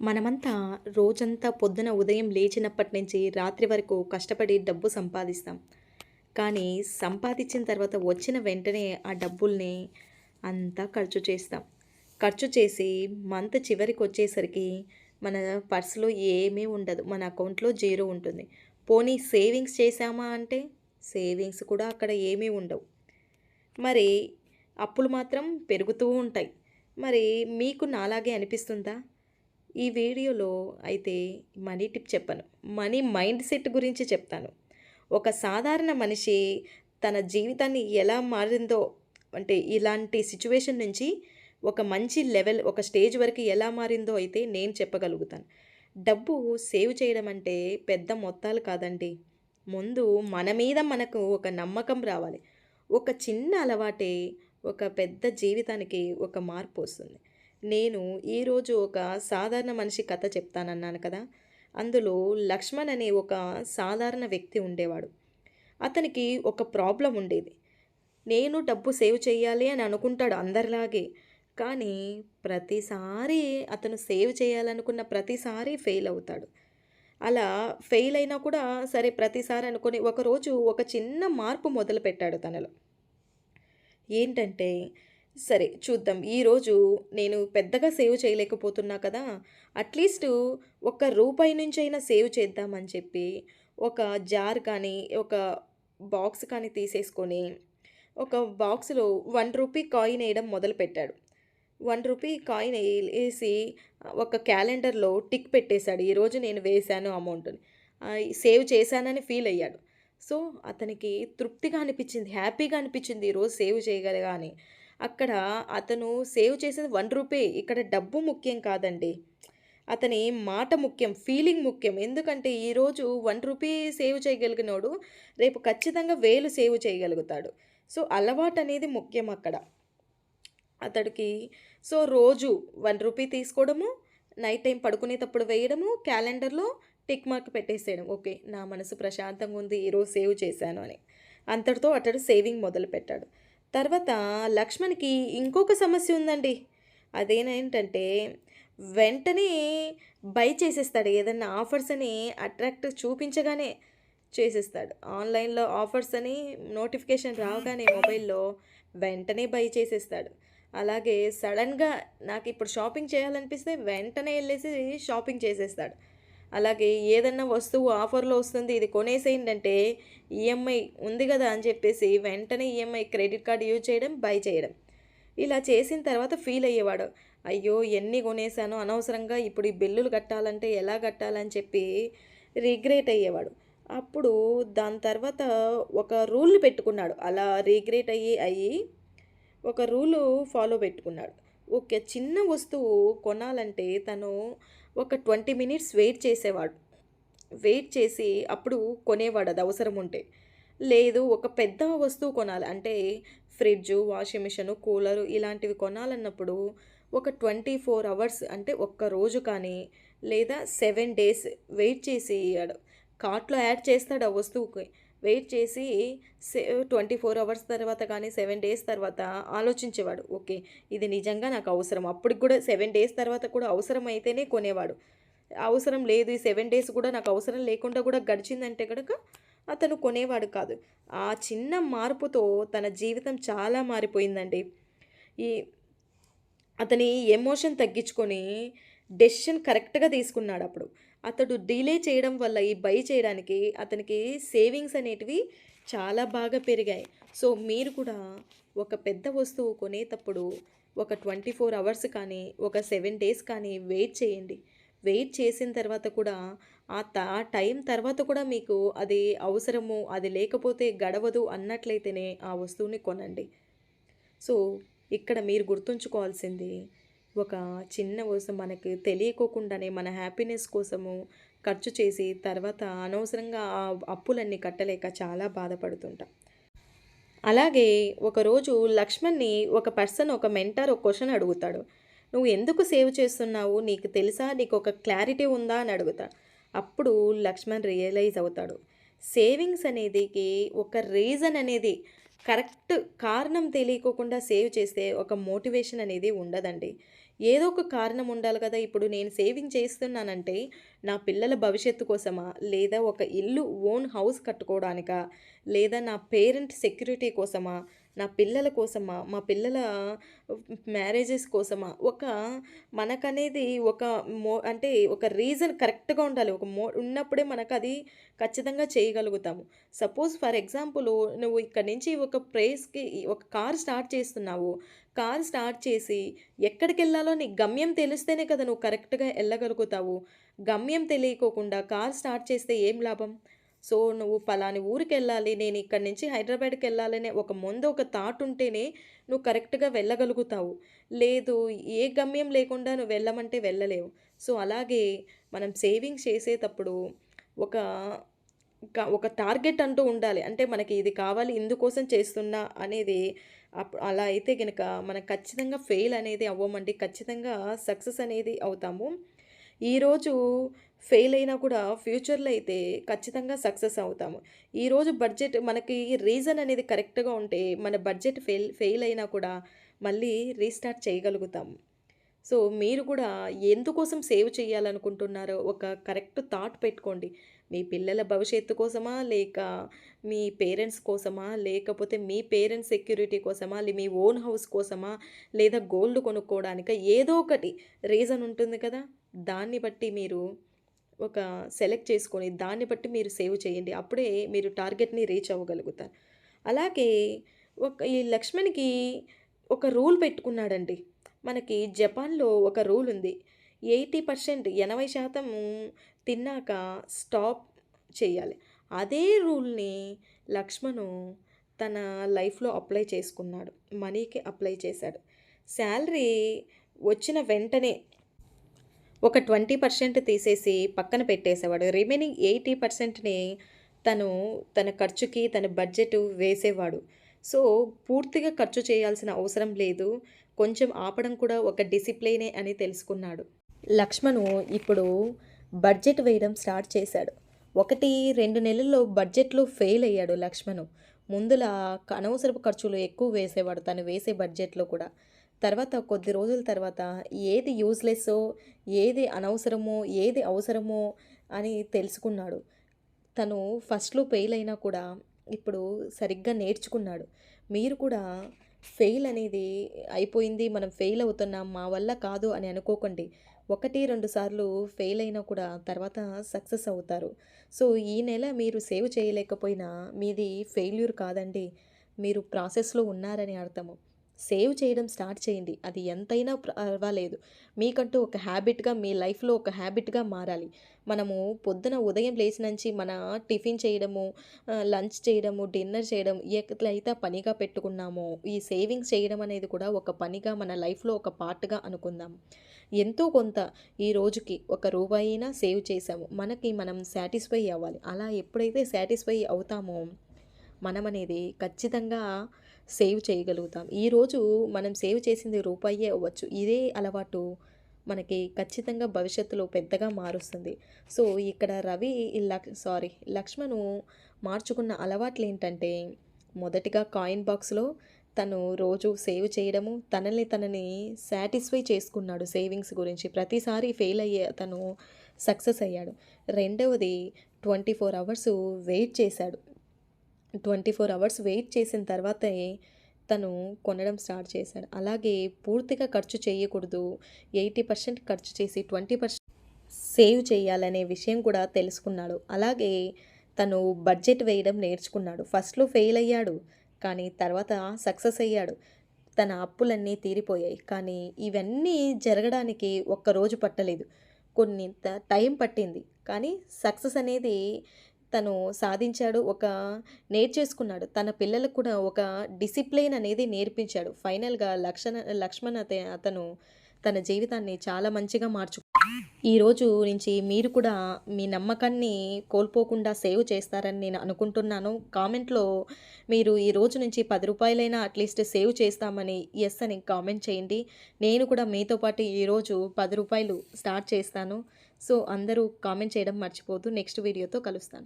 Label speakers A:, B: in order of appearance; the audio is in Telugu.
A: మనమంతా రోజంతా పొద్దున ఉదయం లేచినప్పటి నుంచి రాత్రి వరకు కష్టపడి డబ్బు సంపాదిస్తాం. కానీ సంపాదించిన తర్వాత వచ్చిన వెంటనే ఆ డబ్బుల్ని అంతా ఖర్చు చేస్తాం. ఖర్చు చేసి మంత్ చివరికి వచ్చేసరికి మన పర్స్‌లో ఏమీ ఉండదు. మన అకౌంట్‌లో జీరో ఉంటుంది. పోనీ సేవింగ్స్ చేశామా అంటే సేవింగ్స్ కూడా అక్కడ ఏమీ ఉండవు. మరి అప్పులు మాత్రం పెరుగుతూ ఉంటాయి. మరి మీకు నాలాగే అనిపిస్తుందా? ఈ వీడియోలో అయితే మనీ టిప్ చెప్పను. మనీ మైండ్ సెట్ గురించి చెప్తాను. ఒక సాధారణ మనిషి తన జీవితాన్ని ఎలా మారిందో అంటే ఇలాంటి సిచ్యువేషన్ నుంచి ఒక మంచి లెవెల్ ఒక స్టేజ్ వరకు ఎలా మారిందో అయితే నేను చెప్పగలుగుతాను. డబ్బు సేవ్ చేయడం అంటే పెద్ద మొత్తాలు కాదండి. ముందు మన మీద మనకు ఒక నమ్మకం రావాలి. ఒక చిన్న అలవాటే ఒక పెద్ద జీవితానికి ఒక మార్పు వస్తుంది. నేను ఈరోజు ఒక సాధారణ మనిషి కథ చెప్తానన్నాను కదా! అందులో లక్ష్మణ్ అనే ఒక సాధారణ వ్యక్తి ఉండేవాడు. అతనికి ఒక ప్రాబ్లం ఉండేది. నేను డబ్బు సేవ్ చేయాలి అని అనుకుంటాడు అందరిలాగే. కానీ ప్రతిసారి అతను సేవ్ చేయాలనుకున్న ప్రతిసారి ఫెయిల్ అవుతాడు. అలా ఫెయిల్ అయినా కూడా సరే ప్రతిసారి అనుకుని ఒకరోజు ఒక చిన్న మార్పు మొదలుపెట్టాడు తనలో. ఏంటంటే సరే చూద్దాం. ఈరోజు నేను పెద్దగా సేవ్ చేయలేకపోతున్నా కదా! అట్‌లీస్ట్ ఒక రూపాయి నుంచైనా సేవ్ చేద్దామని చెప్పి ఒక జార్ కానీ, ఒక బాక్స్ కానీ తీసేసుకొని ఒక బాక్స్‌లో వన్ రూపీ కాయిన్ వేయడం మొదలుపెట్టాడు. వన్ రూపీ కాయిన్ వేసి ఒక క్యాలెండర్‌లో టిక్ పెట్టేశాడు. ఈరోజు నేను వేశాను అమౌంట్‌ని. సేవ్ చేశానని ఫీల్ అయ్యాడు. సో, అతనికి తృప్తిగా అనిపించింది. హ్యాపీగా అనిపించింది ఈరోజు సేవ్ చేయగలిగాని. అక్కడ అతను సేవ్ చేసేది వన్ రూపీ ఇక్కడ డబ్బు ముఖ్యం కాదండి. అతని మాట ముఖ్యం. ఫీలింగ్ ముఖ్యం. ఎందుకంటే ఈరోజు వన్ రూపీ సేవ్ చేయగలిగినోడు రేపు ఖచ్చితంగా వేలు సేవ్ చేయగలుగుతాడు. సో, అలవాటు అనేది ముఖ్యం అక్కడ. అతడికి సో, రోజు వన్ రూపీ తీసుకోవడము, నైట్ టైం పడుకునేటప్పుడు వేయడము, క్యాలెండర్‌లో టిక్ మార్క్ పెట్టేసేయడం. ఓకే. నా మనసు ప్రశాంతంగా ఉంది. ఈరోజు సేవ్ చేశాను అని. అంతటితో అతడు సేవింగ్ మొదలుపెట్టాడు. తర్వాత లక్ష్మణ్‌కి ఇంకొక సమస్య ఉందండి. అదేనేంటంటే వెంటనే బై చేసేస్తాడు. ఏదన్నా ఆఫర్స్ అని అట్రాక్ట్ చూపించగానే చేసేస్తాడు. ఆన్‌లైన్‌లో ఆఫర్స్ అని నోటిఫికేషన్ రావగానే మొబైల్‌లో వెంటనే బై చేసేస్తాడు. అలాగే సడన్గా నాకు ఇప్పుడు షాపింగ్ చేయాలనిపిస్తే వెంటనే వెళ్ళేసి షాపింగ్ చేసేస్తాడు. అలాగే ఏదన్నా వస్తువు ఆఫర్‌లో వస్తుంది ఇది కొనేసేయండి అంటే ఈఎంఐ ఉంది కదా అని చెప్పేసి వెంటనే ఈఎంఐ క్రెడిట్ కార్డు యూజ్ చేయడం, బై చేయడం. ఇలా చేసిన తర్వాత ఫీల్ అయ్యేవాడు. అయ్యో! ఎన్ని కొనేసానో అనవసరంగా ఇప్పుడు ఈ బిల్లులు కట్టాలంటే ఎలా కట్టాలని చెప్పి రిగ్రెట్ అయ్యేవాడు. అప్పుడు దాని తర్వాత ఒక రూల్ పెట్టుకున్నాడు. అలా రిగ్రెట్ అయ్యి, అయ్యి ఒక రూలు ఫాలో పెట్టుకున్నాడు. ఓకే. చిన్న వస్తువు కొనాలంటే తను ఒక 20 మినిట్స్ వెయిట్ చేసేవాడు. వెయిట్ చేసి అప్పుడు కొనేవాడు అది అవసరం ఉంటే. లేదు ఒక పెద్ద వస్తువు కొనాలి అంటే ఫ్రిడ్జ్ వాషింగ్ మిషన్ కూలరు ఇలాంటివి కొనాలన్నప్పుడు ఒక 24 అవర్స్ అంటే ఒక్క రోజు కానీ లేదా సెవెన్ డేస్ వెయిట్ చేసి కార్ట్‌లో యాడ్ చేస్తాడు ఆ వస్తువుకి. వెయిట్ చేసి సె 24 అవర్స్ తర్వాత కానీ సెవెన్ డేస్ తర్వాత ఆలోచించేవాడు. ఓకే. ఇది నిజంగా నాకు అవసరం. అప్పటికి కూడా సెవెన్ డేస్ తర్వాత కూడా అవసరం అయితేనే కొనేవాడు. అవసరం లేదు ఈ సెవెన్ డేస్ కూడా నాకు అవసరం లేకుండా కూడా గడిచిందంటే కనుక అతను కొనేవాడు కాదు. ఆ చిన్న మార్పుతో తన జీవితం చాలా మారిపోయిందండి. ఈ అతని ఎమోషన్ తగ్గించుకొని డెసిషన్ కరెక్ట్‌గా తీసుకున్నాడు అప్పుడు అతడు డిలే చేయడం వల్ల ఈ బై చేయడానికి అతనికి సేవింగ్స్ అనేటివి చాలా బాగా పెరిగాయి. సో, మీరు కూడా ఒక పెద్ద వస్తువు కొనేటప్పుడు ఒక 24 అవర్స్ కానీ, ఒక సెవెన్ డేస్ కానీ వెయిట్ చేయండి. వెయిట్ చేసిన తర్వాత కూడా ఆ త ఆ టైం తర్వాత కూడా మీకు అది అవసరము, అది లేకపోతే గడవదు అన్నట్లయితేనే ఆ వస్తువుని కొనండి. సో, ఇక్కడ మీరు గుర్తుంచుకోవాల్సింది ఒక చిన్న వస్తువు మనకి తెలియకోకుండానే మన హ్యాపీనెస్ కోసము ఖర్చు చేసి తర్వాత అనవసరంగా ఆ అప్పులన్నీ కట్టలేక చాలా బాధపడుతుంటాం. అలాగే ఒకరోజు లక్ష్మణ్‌ని ఒక పర్సన్ ఒక మెంటర్ ఒక క్వశ్చన్ అడుగుతాడు. "నువ్వు ఎందుకు సేవ్ చేస్తున్నావు? నీకు తెలుసా? నీకు ఒక క్లారిటీ ఉందా?" అని అడుగుతాడు. అప్పుడు లక్ష్మణ్ రియలైజ్ అవుతాడు. సేవింగ్స్ అనేదికి ఒక రీజన్ అనేది కరెక్ట్ కారణం తెలియకోకుండా సేవ్ చేస్తే ఒక మోటివేషన్ అనేది ఉండదండి. ఏదో ఒక కారణం ఉండాలి కదా! ఇప్పుడు నేను సేవింగ్ చేస్తున్నానంటే, నా పిల్లల భవిష్యత్తు కోసమా? లేదా ఒక ఇల్లు ఓన్ హౌస్ కట్టుకోవడానికా? లేదా నా పేరెంట్ సెక్యూరిటీ కోసమా? నా పిల్లల కోసమా? మా పిల్లల మ్యారేజెస్ కోసమా? ఒక మనకనేది ఒక మో అంటే ఒక రీజన్ కరెక్ట్‌గా ఉండాలి. ఒక మో ఉన్నప్పుడే మనకు అది ఖచ్చితంగా చేయగలుగుతాము. సపోజ్ ఫర్ ఎగ్జాంపుల్ నువ్వు ఇక్కడి నుంచి ఒక ప్లేస్‌కి ఒక కార్ స్టార్ట్ చేస్తున్నావు. కార్ స్టార్ట్ చేసి ఎక్కడికెళ్ళాలో నీకు గమ్యం తెలిస్తేనే కదా నువ్వు కరెక్ట్‌గా వెళ్ళగలుగుతావు గమ్యం తెలియకోకుండా కార్ స్టార్ట్ చేస్తే ఏం లాభం? సో, నువ్వు పలాని ఊరికెళ్ళాలి. నేను ఇక్కడి నుంచి హైదరాబాద్కి వెళ్ళాలనే ఒక ముందు ఒక థాట్ ఉంటేనే నువ్వు కరెక్ట్‌గా వెళ్ళగలుగుతావు. లేదు ఏ గమ్యం లేకుండా నువ్వు వెళ్ళమంటే వెళ్ళలేవు. సో, అలాగే మనం సేవింగ్ చేసేటప్పుడు ఒక ఒక టార్గెట్ అంటూ ఉండాలి. అంటే మనకి ఇది కావాలి ఇందుకోసం చేస్తున్నా అనేది అప్ అలా అయితే కనుక మనం ఖచ్చితంగా ఫెయిల్ అనేది అవ్వమండి. ఖచ్చితంగా సక్సెస్ అనేది అవుతాము. ఈరోజు ఫెయిల్ అయినా కూడా ఫ్యూచర్‌లో అయితే ఖచ్చితంగా సక్సెస్ అవుతాము. ఈరోజు బడ్జెట్ మనకి రీజన్ అనేది కరెక్ట్‌గా ఉంటే మన బడ్జెట్ ఫెయిల్ ఫెయిల్ అయినా కూడా మళ్ళీ రీస్టార్ట్ చేయగలుగుతాము. సో, మీరు కూడా ఎందుకోసం సేవ్ చేయాలనుకుంటున్నారో ఒక కరెక్ట్ థాట్ పెట్టుకోండి. మీ పిల్లల భవిష్యత్తు కోసమా? లేక మీ పేరెంట్స్ కోసమా? లేకపోతే మీ పేరెంట్స్ సెక్యూరిటీ కోసమా? లే మీ ఓన్ హౌస్ కోసమా? లేదా గోల్డ్ కొనుక్కోవడానిక ఏదో ఒకటి రీజన్ ఉంటుంది కదా! దాన్ని బట్టి మీరు ఒక సెలెక్ట్ చేసుకొని దాన్ని బట్టి మీరు సేవ్ చేయండి. అప్పుడే మీరు టార్గెట్‌ని రీచ్ అవ్వగలుగుతారు. అలాగే ఒక ఈ లక్ష్మణ్‌కి ఒక రూల్ పెట్టుకున్నాడండి. మనకి జపాన్‌లో ఒక రూల్ ఉంది. 80% 80% తిన్నాక స్టాప్ చేయాలి. అదే రూల్‌ని లక్ష్మణు తన లైఫ్‌లో అప్లై చేసుకున్నాడు. మనీకి అప్లై చేశాడు. శాలరీ వచ్చిన వెంటనే ఒక 20% తీసేసి పక్కన పెట్టేసేవాడు. రిమైనింగ్ ఎయిటీ పర్సెంట్ని తను తన ఖర్చుకి తన బడ్జెట్ వేసేవాడు. సో, పూర్తిగా ఖర్చు చేయాల్సిన అవసరం లేదు. కొంచెం ఆపడం కూడా ఒక డిసిప్లైనే అని తెలుసుకున్నాడు. లక్ష్మణు ఇప్పుడు బడ్జెట్ వేయడం స్టార్ట్ చేశాడు. 1, 2 నెలల్లో బడ్జెట్‌లో ఫెయిల్ అయ్యాడు లక్ష్మణు. ముందులా అనవసరపు ఖర్చులు ఎక్కువ వేసేవాడు తను వేసే బడ్జెట్‌లో కూడా. తర్వాత కొద్ది రోజుల తర్వాత ఏది యూజ్‌లెస్సో, ఏది అనవసరమో, ఏది అవసరమో అని తెలుసుకున్నాడు. తను ఫస్ట్‌లో ఫెయిల్ అయినా కూడా ఇప్పుడు సరిగ్గా నేర్చుకున్నాడు. మీరు కూడా ఫెయిల్ అనేది అయిపోయింది. మనం ఫెయిల్ అవుతున్నాం. మా వల్ల కాదు అని అనుకోకండి. 1, 2 సార్లు ఫెయిల్ అయినా కూడా తర్వాత సక్సెస్ అవుతారు. సో, ఈ నెల మీరు సేవ్ చేయలేకపోయినా మీది ఫెయిల్యూర్ కాదండి. మీరు ప్రాసెస్‌లో ఉన్నారని అర్థము. సేవ్ చేయడం స్టార్ట్ చేయండి. అది ఎంతైనా పర్వాలేదు. మీకంటూ ఒక హ్యాబిట్‌గా మీ లైఫ్‌లో ఒక హ్యాబిట్‌గా మారాలి. మనము పొద్దున ఉదయం లేచినుంచి మన టిఫిన్ చేయడము, లంచ్ చేయడము, డిన్నర్ చేయడం ఎట్లయితే పనిగా పెట్టుకున్నామో, ఈ సేవింగ్స్ చేయడం అనేది కూడా ఒక పనిగా మన లైఫ్‌లో ఒక పార్ట్‌గా అనుకుందాం. ఎంతో కొంత ఈ రోజుకి ఒక రూపాయి అయినా సేవ్ చేసాము మనకి మనం సాటిస్ఫై అవ్వాలి. అలా ఎప్పుడైతే సాటిస్ఫై అవుతామో మనమనేది ఖచ్చితంగా సేవ్ చేయగలుగుతాం. ఈరోజు మనం సేవ్ చేసింది రూపాయే అవ్వచ్చు. ఇదే అలవాటు మనకి ఖచ్చితంగా భవిష్యత్తులో పెద్దగా మారుస్తుంది. సో, ఇక్కడ రవి లక్ సారీ లక్ష్మణు మార్చుకున్న అలవాట్లు ఏంటంటే మొదటిగా కాయిన్ బాక్స్‌లో తను రోజు సేవ్ చేయడము, తనని తనని సాటిస్ఫై చేసుకున్నాడు సేవింగ్స్ గురించి. ప్రతిసారి ఫెయిల్ అయ్యే తను సక్సెస్ అయ్యాడు. రెండవది 24 అవర్స్ వెయిట్ చేశాడు. 24 అవర్స్ వెయిట్ చేసిన తర్వాతే తను కొనడం స్టార్ట్ చేశాడు. అలాగే పూర్తిగా ఖర్చు చేయకూడదు. 80% ఖర్చు చేసి 20% సేవ్ చేయాలనే విషయం కూడా తెలుసుకున్నాడు. అలాగే తను బడ్జెట్ వేయడం నేర్చుకున్నాడు. ఫస్ట్‌లో ఫెయిల్ అయ్యాడు. కానీ తర్వాత సక్సెస్ అయ్యాడు. తన అప్పులన్నీ తీరిపోయాయి. కానీ ఇవన్నీ జరగడానికి ఒక్కరోజు పట్టలేదు. కొన్ని టైం పట్టింది. కానీ సక్సెస్ అనేది తను సాధించాడు. ఒక నేర్చేసుకున్నాడు. తన పిల్లలకు కూడా ఒక డిసిప్లిన్ అనేది నేర్పించాడు. ఫైనల్‌గా లక్షణ లక్ష్మణ్ అతే అతను తన జీవితాన్ని చాలా మంచిగా మార్చు ఈరోజు నుంచి మీరు కూడా మీ నమ్మకాన్ని కోల్పోకుండా సేవ్ చేస్తారని నేను అనుకుంటున్నాను. కామెంట్‌లో మీరు ఈ రోజు నుంచి పది రూపాయలైనా అట్‌లీస్ట్ సేవ్ చేస్తామని ఎస్ అని కామెంట్ చేయండి. నేను కూడా మీతో పాటు ఈరోజు పది రూపాయలు స్టార్ట్ చేస్తాను. సో, అందరూ కామెంట్ చేయడం మర్చిపోదు నెక్స్ట్ వీడియోతో కలుస్తాను.